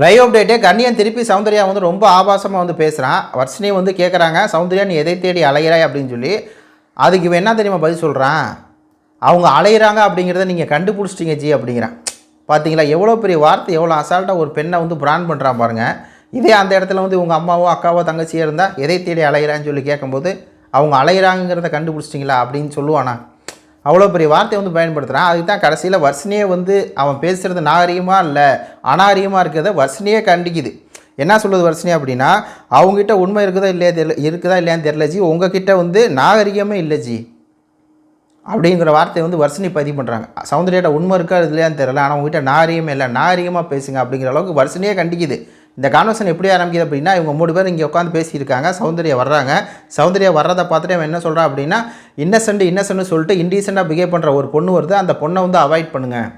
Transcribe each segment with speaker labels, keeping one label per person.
Speaker 1: Live அப்டேட்டே கண்ணியன் திருப்பி சௌந்தர்யா வந்து ரொம்ப ஆபாசமாக வந்து பேசுகிறான் வர்ஷினி வந்து கேட்குறாங்க சௌந்தர்யா நீ எதை தேடி அலைகிறாய் அப்படின்னு சொல்லி. அதுக்கு இவன் என்ன தெரியுமா பதில் சொல்கிறான் அவங்க அலையிறாங்க அப்படிங்கிறத நீங்கள் கண்டுபிடிச்சிட்டிங்க ஜி அப்படிங்கிறான். பார்த்தீங்களா எவ்வளோ பெரிய வார்த்தை எவ்வளோ அசால்ட்டாக ஒரு பெண்ணை வந்து பிராண்ட் பண்ணுறான் பாருங்கள் இதே அந்த இடத்துல வந்து உங்கள் அம்மாவோ அக்காவோ தங்கச்சியோ இருந்தால் எதை தேடி அலையிறான்னு சொல்லி கேட்கும்போது அவங்க அலையிறாங்கிறத கண்டுபிடிச்சிட்டிங்களா? அப்படின்னு சொல்லுவானா. அவ்வளோ பெரிய வார்த்தையை வந்து பயன்படுத்துகிறான் அதுக்கு தான் கடைசியில் வர்ஷினியே வந்து அவன் பேசுகிறது நாகரிகமாக இல்லை அநாகரிகமாக இருக்கிறத வர்ஷினியே கண்டிக்குது. என்ன சொல்லுது வர்ஷினி அப்படின்னா அவங்ககிட்ட உண்மை இருக்குதா இல்லையா தெரியல இருக்குதா இல்லையான்னு தெரியல ஜி. உங்ககிட்ட வந்து நாகரிகமே இல்லை ஜி. அப்படிங்கிற வார்த்தையை வந்து வர்ஷினி பதிவு பண்ணுறாங்க சௌந்தர்யாட்ட உண்மை இருக்கா இல்லையான்னு தெரியல ஆனால் உங்ககிட்ட நாகரிகமே இல்லை நாகரிகமாக பேசுங்க அப்படிங்கிற அளவுக்கு வர்ஷினியே கண்டிக்குது. இந்த கான்வர்சன் எப்படி ஆரம்பிக்குது அப்படின்னா இவங்க மூணு பேர் இங்கே உட்காந்து பேசியிருக்காங்க சௌந்தர்யா வர்றாங்க. சௌந்தர்யா வர்றதை பார்த்துட்டு அவன் என்ன சொல்கிறான் அப்படின்னா இன்னசென்ட் இன்னசென்ட் சொல்லிட்டு இன்டீசெண்டாக பிஹேவ் பண்ணுற ஒரு பொண்ணு வருது அந்த பொண்ணை வந்து அவாய்ட் பண்ணுங்கள்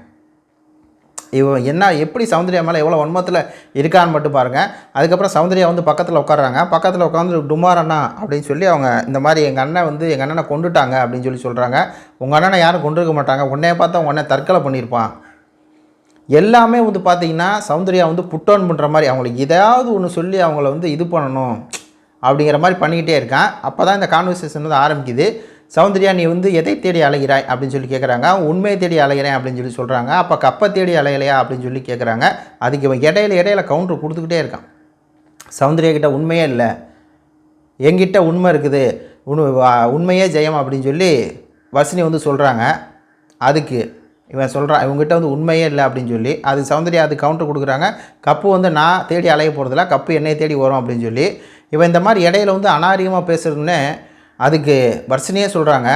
Speaker 1: இவன் என்ன எப்படி சௌந்தர்யா மேலே எவ்வளோ ஒன்மத்தில் இருக்கான்னு மட்டும் பாருங்கள் அதுக்கப்புறம் சௌந்தர்யா வந்து பக்கத்தில் உட்காடுறாங்க பக்கத்தில் உட்காந்து டுமார் அண்ணா அப்படின்னு சொல்லி அவங்க இந்த மாதிரி எங்கள் அண்ணன் வந்து எங்கள் அண்ணனை கொண்டுட்டாங்க அப்படின்னு சொல்லி சொல்கிறாங்க உங்கள் அண்ணனை யாரும் கொண்டிருக்க மாட்டாங்க. உன்னைய பார்த்தா உங்கள் அண்ணன் தற்கொலை பண்ணியிருப்பான். எல்லாமே வந்து பார்த்தீங்கன்னா சௌந்தர்யா வந்து புட் ஆன் பண்ணுற மாதிரி அவங்களுக்கு ஏதாவது ஒன்று சொல்லி அவங்கள வந்து இது பண்ணணும் அப்படிங்கிற மாதிரி பண்ணிக்கிட்டே இருக்கான். அப்போ தான் இந்த கான்வர்சேஷன் வந்து ஆரம்பிக்குது. சௌந்தர்யா நீ வந்து எதை தேடி அலைகிறாய் அப்படின்னு சொல்லி கேட்குறாங்க உண்மையை தேடி அலைகிறேன் அப்படின்னு சொல்லி சொல்கிறாங்க அப்போ கப்பை தேடி அலையலையா அப்படின்னு சொல்லி கேட்குறாங்க அதுக்கு இவன் இடையில இடையில கவுண்டர் கொடுத்துக்கிட்டே இருக்கான். சௌந்தர்யா கிட்ட உண்மையே இல்லை. எங்கிட்ட உண்மை இருக்குது. உண் வா- உண்மையே ஜெயம் அப்படின்னு சொல்லி வசனி வந்து சொல்கிறாங்க அதுக்கு இவன் சொல்கிறான் இவங்ககிட்ட வந்து உண்மையே இல்லை அப்படின்னு சொல்லி. அது சௌந்தர்யா அது கவுண்டர் கொடுக்குறாங்க. கப்பு வந்து நான் தேடி அலைய போகிறதில்ல கப்பு என்னை தேடி வரும் அப்படின்னு சொல்லி. இவன் இந்த மாதிரி இடையில வந்து அனாரியமாக பேசுறதுன்னு அதுக்கு வர்ஷினியே சொல்கிறாங்க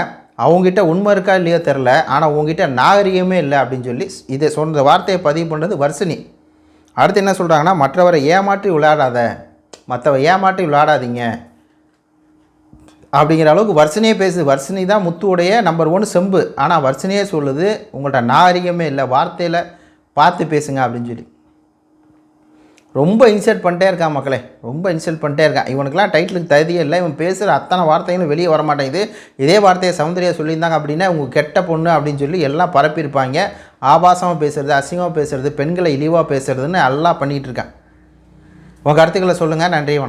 Speaker 1: அவங்ககிட்ட உண்மை இருக்கா இல்லையோ தெரில ஆனால் உங்ககிட்ட நாகரிகமே இல்லை அப்படின்னு சொல்லி இதை சொன்ன வார்த்தையை பதிவு பண்ணுறது வர்ஷினி. அடுத்து என்ன சொல்கிறாங்கன்னா மற்றவரை ஏமாற்றி விளையாடாத மற்றவரை ஏமாற்றி விளையாடாதீங்க. அப்படிங்கிற அளவுக்கு வர்ஷினியே பேசுது வர்ஷினி தான் முத்துவுடைய நம்பர் ஒன் செம்பு. ஆனால் வர்ஷினியே சொல்லுது உங்கள்கிட்ட நாகரிகமே இல்லை வார்த்தையில் பார்த்து பேசுங்க அப்படின்னு சொல்லி. ரொம்ப இன்சல்ட் பண்ணிட்டே இருக்கான் மக்களே. ரொம்ப இன்சல்ட் பண்ணிட்டே இருக்கான். இவனுக்குலாம் டைட்டிலுக்கு தகுதியே இல்லை. இவன் பேசுகிற அத்தனை வார்த்தைகளும் வெளியே வர மாட்டேங்குது இதே வார்த்தையை சௌந்தர்யா சொல்லியிருந்தாங்க அப்படின்னா உங்கள் கெட்ட பொண்ணு அப்படின்னு சொல்லி எல்லாம் பரப்பியிருப்பாங்க. ஆபாசமாக பேசுறது அசிங்கமாக பேசுறது பெண்களை இழிவாக பேசுறதுன்னு எல்லாம் பண்ணிகிட்டு இருக்கான். உங்கள் கருத்துக்களை சொல்லுங்கள் நன்றி வணக்கம்.